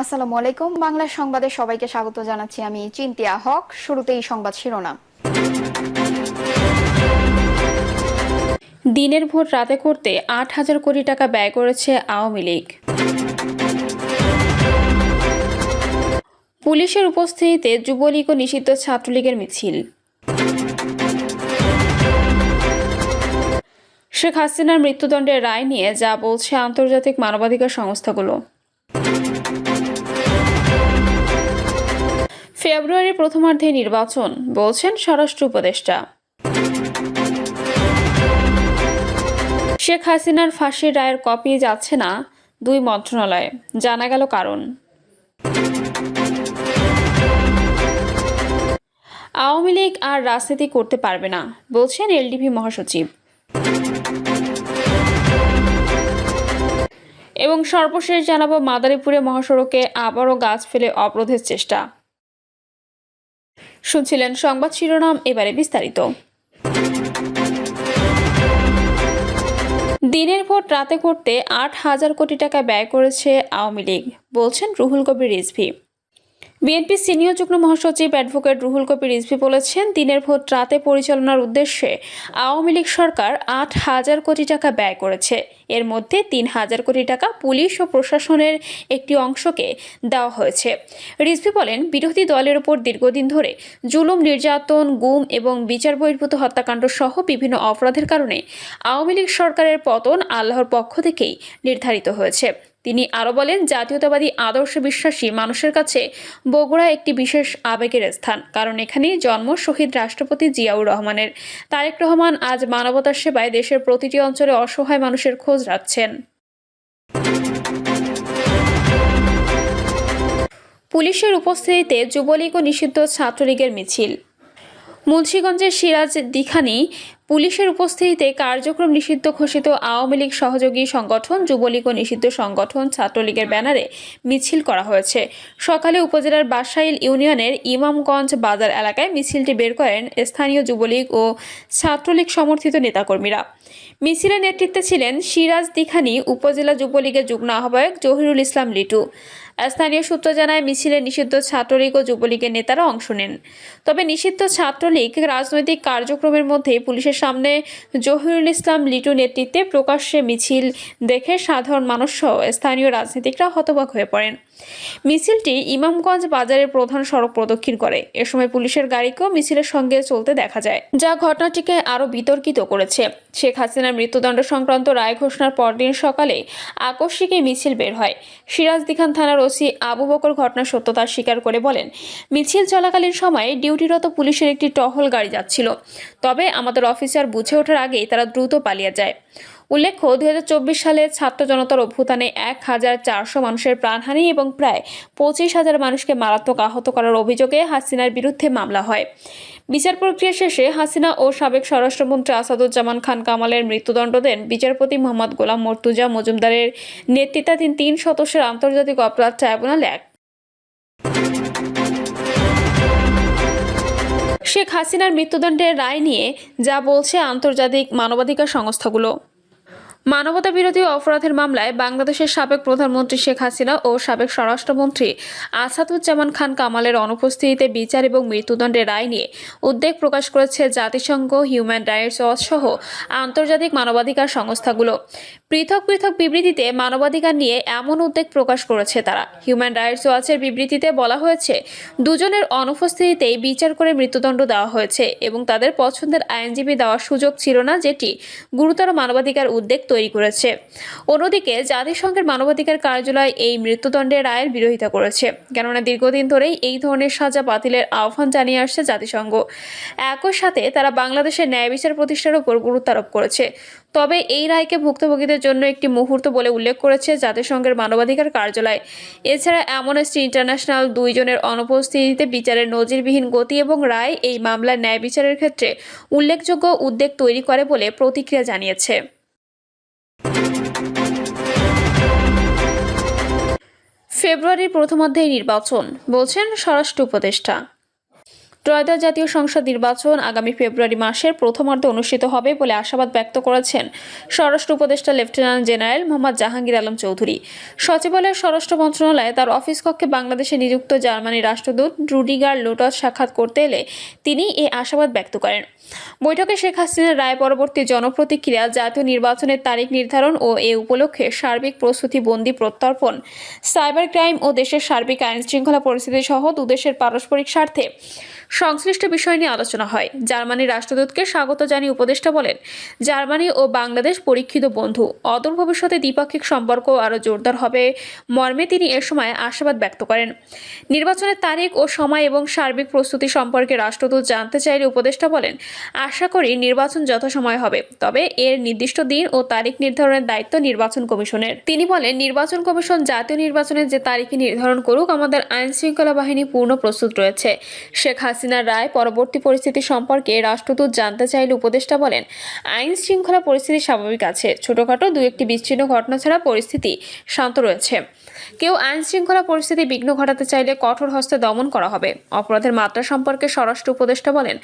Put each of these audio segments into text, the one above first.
আসসালামু আলাইকুম। বাংলা সংবাদে সবাইকে স্বাগত জানাচ্ছি আমি চিন্তিয়া হক। শুরুতেই সংবাদ শিরোনাম। দিনের ভোট রাতে করতে আট হাজার কোটি টাকা ব্যয় করেছে আওয়ামী লীগ। পুলিশের উপস্থিতিতে যুবলীগ ও নিষিদ্ধ ছাত্রলীগের মিছিল। শেখ হাসিনার মৃত্যুদণ্ডের রায় নিয়ে যা বলছে আন্তর্জাতিক মানবাধিকার সংস্থাগুলো। ফেব্রুয়ারির প্রথমার্ধে নির্বাচন, বলছেন স্বরাষ্ট্র উপদেষ্টা। শেখ হাসিনার ফাঁসির রায়ের কপি যাচ্ছে না দুই মন্ত্রণালয়ে। জানা গেল কারণ। আওয়ামী লীগ আর রাজনীতি করতে পারবে না, বলছেন এলডিপি মহাসচিব। এবং সর্বশেষ জানাব, মাদারীপুরে মহাসড়কে আবারও গাছ ফেলে অবরোধের চেষ্টা। শুনছিলেন সংবাদ শিরোনাম, এবারে বিস্তারিত। দিনের ভোট রাতে করতে আট হাজার কোটি টাকা ব্যয় করেছে আওয়ামী লীগ, বলছেন রুহুল কবির রিজভি। বিএনপি সিনিয়র যুগ্ম মহাসচিব অ্যাডভোকেট রুহুল কবির রিজভি বলেছেন, দিনের ভোট রাতে পরিচালনার উদ্দেশ্যে আওয়ামী লীগ সরকার আট হাজার কোটি টাকা ব্যয় করেছে। এর মধ্যে তিন হাজার কোটি টাকা পুলিশ ও প্রশাসনের একটি অংশকে দেওয়া হয়েছে। রিজভি বলেন, বিরোধী দলের উপর দীর্ঘদিন ধরে জুলুম, নির্যাতন, গুম এবং বিচার বহির্ভূত হত্যাকাণ্ড সহ বিভিন্ন অপরাধের কারণে আওয়ামী লীগ সরকারের পতন আল্লাহর পক্ষ থেকেই নির্ধারিত হয়েছে। তিনি আরও বলেন, জাতীয়তাবাদী আদর্শ বিশ্বাসী মানুষের কাছে বগুড়া একটি বিশেষ আবেগের স্থান, কারণ এখানেই জন্ম শহীদ রাষ্ট্রপতি জিয়াউর রহমানের। তারেক রহমান আজ মানবতার সেবায় দেশের প্রতিটি অঞ্চলে অসহায় মানুষের খোঁজ রাখছেন। পুলিশের উপস্থিতিতে যুবলীগ ও নিষিদ্ধ ছাত্রলীগের মিছিল। মুন্সীগঞ্জের সিরাজ দিখানি পুলিশের উপস্থিতিতে কার্যক্রম নিষিদ্ধ ঘোষিত আওয়ামী লীগ সহযোগী সংগঠন, যুবলীগ ও নিষিদ্ধ সংগঠন, ছাত্রলীগের ব্যানারে মিছিল করা হয়েছে। সকালে উপজেলার বাসাইল ইউনিয়নের ইমামগঞ্জ বাজার এলাকায় মিছিলটি বের করেন স্থানীয় যুবলীগ ও ছাত্রলীগ সমর্থিত নেতাকর্মীরা। মিছিলের নেতৃত্বে ছিলেন সিরাজ দিখানি উপজেলা যুবলীগের যুগ্ম আহ্বায়ক জহিরুল ইসলাম লিটু। স্থানীয় সূত্র জানায়, মিছিলে নিষিদ্ধ ছাত্রলীগ ও যুবলীগের নেতারা অংশ নেন। তবে নিষিদ্ধ ছাত্রলীগ রাজনৈতিক কার্যক্রমের মধ্যে পুলিশের সামনে জহিরুল ইসলাম লিটু নেতৃত্বে প্রকাশ্যে মিছিল দেখে সাধারণ মানুষ সহ স্থানীয় রাজনীতিকরা হতবাক হয়ে পড়েন। মিছিলটি ইমামগঞ্জ বাজারের প্রধান সড়ক প্রদক্ষিণ করে। এ সময় পুলিশের গাড়িকেও মিছিলের সঙ্গে চলতে দেখা যায়। যা ঘটনাটিকে আরও বিতর্কিত করেছে। শেখ হাসিনার মৃত্যুদণ্ড সংক্রান্ত রায় ঘোষণার পরদিন সকালে আকস্মিক মিছিল বের হয়। সিরাজদিখান থানার ওসি আবু বকর ঘটনার সত্যতা স্বীকার করে বলেন, মিছিল চলাকালীন সময়ে ডিউটিরত পুলিশের একটি টহল গাড়ি যাচ্ছিল। তবে আমাদের অফিসার বুঝে ওঠার আগেই তারা দ্রুত পালিয়ে যায়। উল্লেখ্য দুই হাজার চব্বিশ সালে ছাত্র জনতার অভ্যুত্থানে এক হাজার চারশো মানুষের প্রাণহানি এবং প্রায় পঁচিশ হাজার মানুষকে মারাত্মক আহত করার অভিযোগে হাসিনার বিরুদ্ধে মামলা হয়। বিচার প্রক্রিয়া শেষে হাসিনা ও সাবেক স্বরাষ্ট্রমন্ত্রী আসাদুজ্জামান খান কামালের মৃত্যুদণ্ড দেন বিচারপতি মোহাম্মদ গোলাম মর্তুজা মজুমদারের নেতৃত্বাধীন তিন সদস্যের আন্তর্জাতিক অপরাধ ট্রাইব্যুনাল এক। শেখ হাসিনার মৃত্যুদণ্ডের রায় নিয়ে যা বলছে আন্তর্জাতিক মানবাধিকার সংস্থাগুলো। মানবতা বিরোধী অপরাধের মামলায় বাংলাদেশের সাবেক প্রধানমন্ত্রী শেখ হাসিনা ও সাবেক স্বরাষ্ট্রমন্ত্রী আসাদুজ্জামান খান কামালের অনুপস্থিতিতে বিচার এবং মৃত্যুদণ্ডের রায় নিয়ে উদ্বেগ প্রকাশ করেছে জাতিসংঘ, হিউম্যান রাইটস ওয়াচ সহ আন্তর্জাতিক মানবাধিকার সংস্থাগুলো। পৃথক পৃথক বিবৃতিতে মানবাধিকার নিয়ে এমন উদ্বেগ প্রকাশ করেছে তারা। হিউম্যান রাইটস ওয়াচের বিবৃতিতে বলা হয়েছে, দুজনের অনুপস্থিতিতেই বিচার করে মৃত্যুদণ্ড দেওয়া হয়েছে এবং তাদের পছন্দের আইনজীবী দেওয়ার সুযোগ ছিল না যেটি গুরুতর মানবাধিকার উদ্বেগ তৈরি করেছে। অন্যদিকে জাতিসংঘের মানবাধিকার কার্যালয় এই মৃত্যুদণ্ডের রায়ের বিরোধিতা করেছে। কেননা দীর্ঘদিন ধরেই এই ধরনের সাজা বাতিলের আহ্বান জানিয়ে আসছে জাতিসংঘ। একই সাথে তারা বাংলাদেশের ন্যায় বিচার প্রতিষ্ঠার উপর গুরুত্ব আরোপ করেছে। তবে এই রায়কে ভুক্তভোগীদের জন্য একটি মুহূর্ত বলে উল্লেখ করেছে জাতিসংঘের মানবাধিকার কার্যালয়। এছাড়া অ্যামনেস্টি ইন্টারন্যাশনাল দুইজনের অনুপস্থিতিতে বিচারের নজিরবিহীন গতি এবং রায় এই মামলার ন্যায় বিচারের ক্ষেত্রে উল্লেখযোগ্য উদ্বেগ তৈরি করে বলে প্রতিক্রিয়া জানিয়েছে। ফেব্রুয়ারির প্রথমার্ধেই নির্বাচন বলছেন স্বরাষ্ট্র উপদেষ্টা। ত্রয়োদশ জাতীয় সংসদ নির্বাচন আগামী ফেব্রুয়ারি মাসের প্রথমার্ধে অনুষ্ঠিত হবে বলে আশাবাদ ব্যক্ত করেছেন স্বরাষ্ট্র উপদেষ্টা লেফটেন্যান্ট জেনারেল মোহাম্মদ জাহাঙ্গীর আলম চৌধুরী। সচিবালয়ের স্বরাষ্ট্র মন্ত্রণালয়ে তার অফিস কক্ষে বাংলাদেশে নিযুক্ত জার্মানির রাষ্ট্রদূত রুডিগার লোটস সাক্ষাৎ করতে এলে তিনি এ আশাবাদ ব্যক্ত করেন। বৈঠকে শেখ হাসিনার রায় পরবর্তী জনপ্রতিক্রিয়া, জাতীয় নির্বাচনের তারিখ নির্ধারণ ও এ উপলক্ষে সার্বিক প্রস্তুতি বন্দি প্রত্যর্পণ, সাইবার ক্রাইম ও দেশের সার্বিক আইন শৃঙ্খলা পরিস্থিতি সহ দুদেশের পারস্পরিক স্বার্থে সংশ্লিষ্ট বিষয় নিয়ে আলোচনা হয়। জার্মানির রাষ্ট্রদূতকে স্বাগত জানিয়ে উপদেষ্টা বলেন, জার্মানি ও বাংলাদেশ পরীক্ষিত বন্ধু। অদূর ভবিষ্যতে দ্বিপাক্ষিক সম্পর্ক আরও জোরদার হবে। মর্মে তিনি এ সময় আশাবাদ ব্যক্ত করেন। নির্বাচনের তারিখ ও সময় এবং সার্বিক প্রস্তুতি সম্পর্কে রাষ্ট্রদূত জানতে চাইলে উপদেষ্টা বলেন, আশা করি নির্বাচন যথাসময় হবে, তবে এর নির্দিষ্ট দিন ও তারিখ নির্ধারণের দায়িত্ব নির্বাচন কমিশনের। তিনি বলেন, নির্বাচন কমিশন জাতীয় নির্বাচনের যে তারিখে নির্ধারণ করুক, আমাদের আইন শৃঙ্খলা বাহিনী পূর্ণ প্রস্তুত রয়েছে। শেখ হাসিনার রায় পরবর্তী পরিস্থিতি সম্পর্কে রাষ্ট্রদূত জানতে চাইলে উপদেষ্টা বলেন, আইন শৃঙ্খলা পরিস্থিতি স্বাভাবিক আছে। ছোটখাটো দু একটি বিচ্ছিন্ন ঘটনা ছাড়া পরিস্থিতি শান্ত রয়েছে। কেউ আইন শৃঙ্খলা পরিস্থিতি বিঘ্ন ঘটাতে চাইলে কঠোর হস্তে দমন করা হবে। অপরাধের মাত্রা সম্পর্কে স্বরাষ্ট্র উপদেষ্টা বলেন,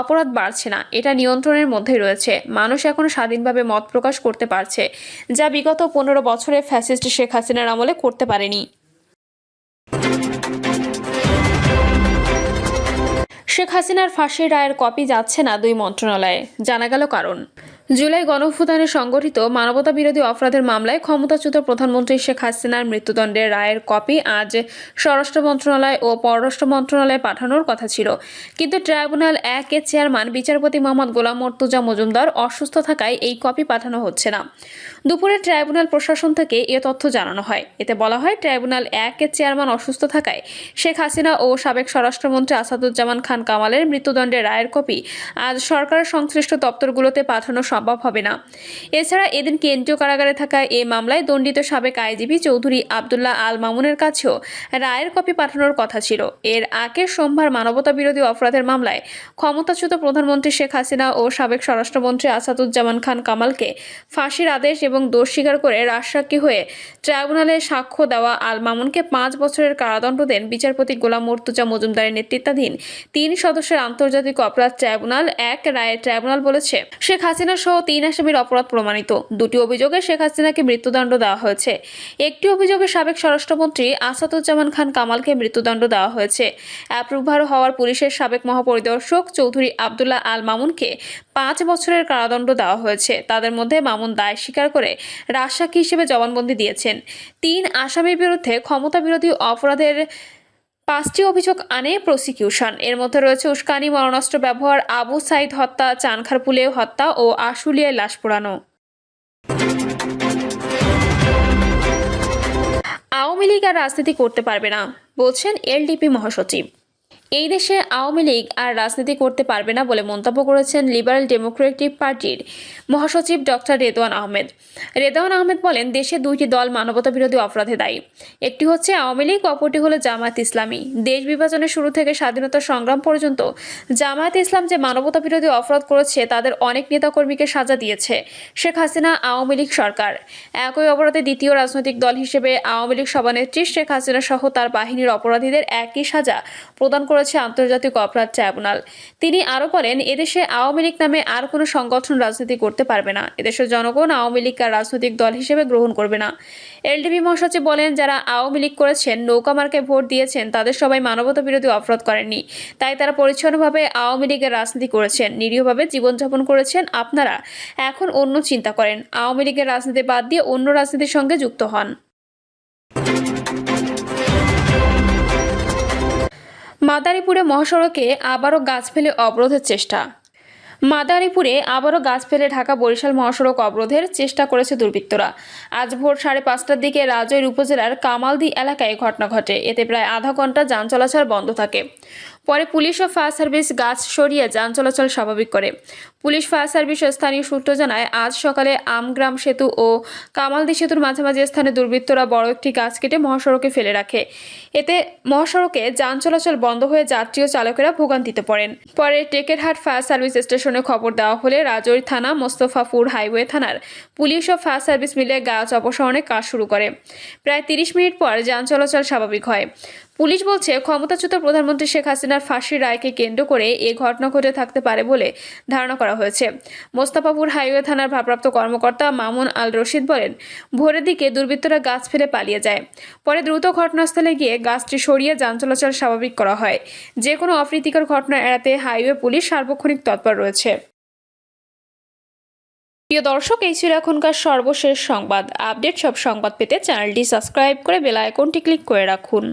অপরাধ বাড়ছে না, এটা নিয়ন্ত্রণের মধ্যেই রয়েছে। মানুষ এখন স্বাধীনভাবে মত প্রকাশ করতে পারছে, যা বিগত পনেরো বছরে ফ্যাসিস্ট শেখ হাসিনার আমলে করতে পারেনি। শেখ হাসিনার ফাঁসির রায়ের কপি যাচ্ছে না দুই মন্ত্রণালয়ে। জানা গেল কারণ। জুলাই গণঅভ্যুত্থানে সংগঠিত মানবতা বিরোধী অপরাধের মামলায় ক্ষমতাচ্যুত প্রধানমন্ত্রী শেখ হাসিনার মৃত্যুদণ্ডের রায়ের কপি আজ স্বরাষ্ট্র মন্ত্রণালয় ও পররাষ্ট্র মন্ত্রণালয়ে পাঠানোর কথা ছিল। কিন্তু ট্রাইব্যুনাল এক এর চেয়ারম্যান, বিচারপতি মোহাম্মদ গোলাম মর্তুজা মজুমদার অসুস্থ থাকায় এই কপি পাঠানো হচ্ছে না। দুপুরে ট্রাইব্যুনাল প্রশাসন থেকে এ তথ্য জানানো হয়। এতে বলা হয়, ট্রাইব্যুনাল এক এর চেয়ারম্যান অসুস্থ থাকায় শেখ হাসিনা ও সাবেক স্বরাষ্ট্রমন্ত্রী আসাদুজ্জামান খান কামালের মৃত্যুদণ্ডের রায়ের কপি আজ সরকারের সংশ্লিষ্ট দপ্তরগুলোতে পাঠানো সম্ভব হবে না। এছাড়া এদিন কেন্দ্রীয় কারাগারে থাকা এ মামলায় দণ্ডিত সাবেক আইজিপি চৌধুরী আবদুল্লাহ আল মামুনের কাছেও রায়ের কপি পাঠানোর কথা ছিল। এর আগে সোমবার মানবতা বিরোধী অপরাধের মামলায় ক্ষমতাচ্যুত প্রধানমন্ত্রী শেখ হাসিনা ও সাবেক স্বরাষ্ট্রমন্ত্রী আসাদুজ্জামান খান কামালকে ফাঁসির আদেশ এবং দোষ স্বীকার করে রাজসাক্ষী হয়ে ট্রাইব্যুনালে সাক্ষ্য দেওয়া আল মামুনকে পাঁচ বছরের কারাদণ্ড দেন বিচারপতি গোলাম মর্তুজা মজুমদারের নেতৃত্বাধীন তিন সদস্যের আন্তর্জাতিক অপরাধ ট্রাইব্যুনাল, এক রায়ে ট্রাইব্যুনাল বলেছে। শেখ হাসিনা সহ তিন আসামির অপরাধ প্রমাণিত। দুটি অভিযোগে শেখ হাসিনাকে মৃত্যুদণ্ড দেওয়া হয়েছে। একটি অভিযোগে সাবেক স্বরাষ্ট্রমন্ত্রী আসাদুজ্জামান খান কামালকে মৃত্যুদণ্ড দেওয়া হয়েছে। অ্যাপ্রুভার হওয়ার পুলিশের সাবেক মহাপরিদর্শক চৌধুরী আবদুল্লাহ আল মামুনকে পাঁচ বছরের কারাদণ্ড দেওয়া হয়েছে। তাদের মধ্যে মামুন দায় স্বীকার করে রাজসাক্ষী হিসেবে জবানবন্দি দিয়েছেন। তিন আসামির বিরুদ্ধে ক্ষমতা বিরোধী অপরাধের পাঁচটি অভিযোগ আনে প্রসিকিউশন। এর মধ্যে রয়েছে উস্কানি, মরণাস্ত্র ব্যবহার, আবু সাইদ হত্যা, চানখারপুলে হত্যা ও আশুলিয়ায় লাশ পোড়ানো। আওয়ামী লীগ আর রাজনীতি করতে পারবে না, বলছেন এলডিপি মহাসচিব। এই দেশে আওয়ামী লীগ আর রাজনীতি করতে পারবে না বলে মন্তব্য করেছেন লিবারেল ডেমোক্রেটিক পার্টির মহাসচিব ডক্টর রেদওয়ান আহমেদ। রেদওয়ান আহমেদ বলেন, দেশে দুইটি দল মানবতা বিরোধী অপরাধে দায়ী। একটি হচ্ছে আওয়ামী লীগ, অপরটি হলো জামায়াত ইসলামী। দেশ বিভাজনের শুরু থেকে স্বাধীনতা সংগ্রাম পর্যন্ত জামায়াত ইসলাম যে মানবতা বিরোধী অপরাধ করেছে, তাদের অনেক নেতাকর্মীকে সাজা দিয়েছে শেখ হাসিনা আওয়ামী লীগ সরকার। একই অপরাধে দ্বিতীয় রাজনৈতিক দল হিসেবে আওয়ামী লীগ সভানেত্রী শেখ হাসিনা সহ তার বাহিনীর অপরাধীদের একই সাজা প্রদান করেছে আন্তর্জাতিক অপরাধ ট্রাইব্যুনাল। তিনি আরও বলেন, এদেশে আওয়ামী লীগ নামে আর কোনো সংগঠন রাজনীতি করতে পারবে না। এদেশের জনগণ আওয়ামী লীগকে রাজনৈতিক দল হিসেবে গ্রহণ করবে না। এলডিপি মহাসচিব বলেন, যারা আওয়ামী লীগ করেছেন, নৌকা মার্কে ভোট দিয়েছেন, তাদের সবাই মানবতা বিরোধী অপরাধ করেননি। তাই তারা পরিচ্ছন্নভাবে আওয়ামী লীগের রাজনীতি করেছেন, নিরীহভাবে জীবনযাপন করেছেন। আপনারা এখন অন্য চিন্তা করেন। আওয়ামী লীগের রাজনীতি বাদ দিয়ে অন্য রাজনীতির সঙ্গে যুক্ত হন। মাদারীপুরে মহাসড়কে আবারও গাছ ফেলে অবরোধের চেষ্টা। মাদারীপুরে আবারও গাছ ফেলে ঢাকা বরিশাল মহাসড়ক অবরোধের চেষ্টা করেছে দুর্বৃত্তরা। আজ ভোর সাড়ে পাঁচটার দিকে রাজৈর উপজেলার কামালদি এলাকায় ঘটনা ঘটে। এতে প্রায় আধা ঘণ্টা যান চলাচল বন্ধ থাকে। পরে পুলিশ ও ফায়ার সার্ভিস গাছ সরিয়ে যান, চলাচল স্বাভাবিক করে। পুলিশ ফায়ার সার্ভিস স্থানীয় সূত্র জানায়, আজ সকালে আমগ্রাম সেতু ও কামালদি সেতুর মাঝামাঝি স্থানে দুর্বৃত্তরা বড় একটি গাছ কেটে মহাসড়কে ফেলে রাখে। এতে মহাসড়কে যান চলাচল বন্ধ হয়ে যাত্রী ও চালকেরা ভোগান্তিতে পড়েন। পরে টেকেরহাট ফায়ার সার্ভিস স্টেশনে খবর দেওয়া হলে রাজৈর থানা, মোস্তফাপুর হাইওয়ে থানার পুলিশ ও ফায়ার সার্ভিস মিলে গাছ অপসারণে কাজ শুরু করে। প্রায় তিরিশ মিনিট পর যান চলাচল স্বাভাবিক হয়। পুলিশ বলছে, ক্ষমতাচ্যুত প্রধানমন্ত্রী শেখ হাসিনার ফাঁসির রায়কে কেন্দ্র করে এ ঘটনা ঘটে থাকতে পারে বলে ধারণা করা হয়েছে। মোস্তাফাপুর হাইওয়ে থানার ভারপ্রাপ্ত কর্মকর্তা মামুন আল রশিদ বলেন, ভোরের দিকে দুর্বৃত্তরা গাছ ফেলে পালিয়ে যায়। পরে দ্রুত ঘটনাস্থলে গিয়ে গাছটি সরিয়ে যান চলাচল স্বাভাবিক করা হয়। যে কোনো অপ্রীতিকর ঘটনা এড়াতে হাইওয়ে পুলিশ সার্বক্ষণিক তৎপর রয়েছে। প্রিয় দর্শক, এই ছিল এখনকার সর্বশেষ সংবাদ। আপডেট সব সংবাদ পেতে চ্যানেলটি সাবস্ক্রাইব করে বেল আইকনটি ক্লিক করে রাখুন।